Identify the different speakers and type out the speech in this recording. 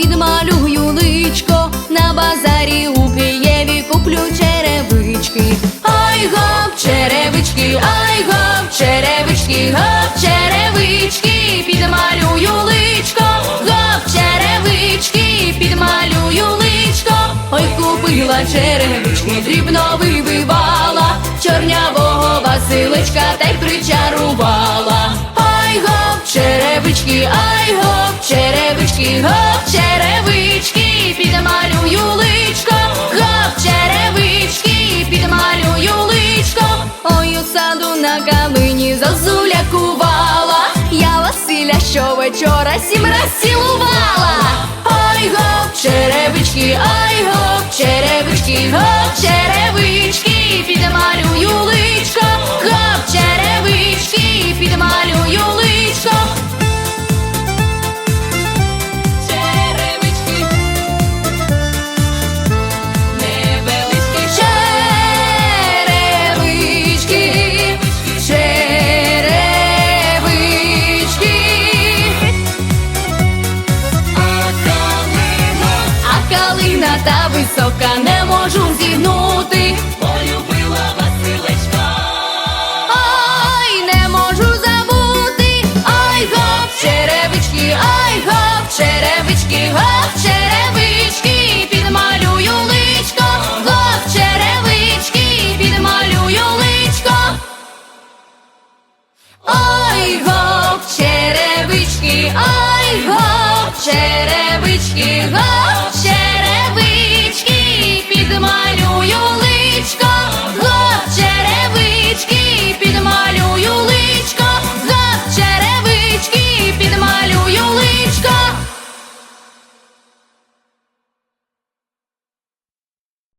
Speaker 1: підмалюю личко, на базарі у Києві куплю черевички. Ай гоп, черевички, ай гоп, черевички, гоп, черевички, підмалюю личко, гоп, черевички, підмалюю личко. Ой, купила черевички, дрібно вибивала, чорнявого Василечка та й причарувала. На калині зозуля кувала, я Василя щовечора сім раз цілувала. та висока, не можу зігнути. Полюбила Василечка. Ой, не можу забути. Ай, гоп, черевички, ай, гоп, черевички, гоп, черевички, підмалюю личко, гоп, черевички, підмалюю личко. Ой, гоп, черевички, ай, гоп, черевички, гоп.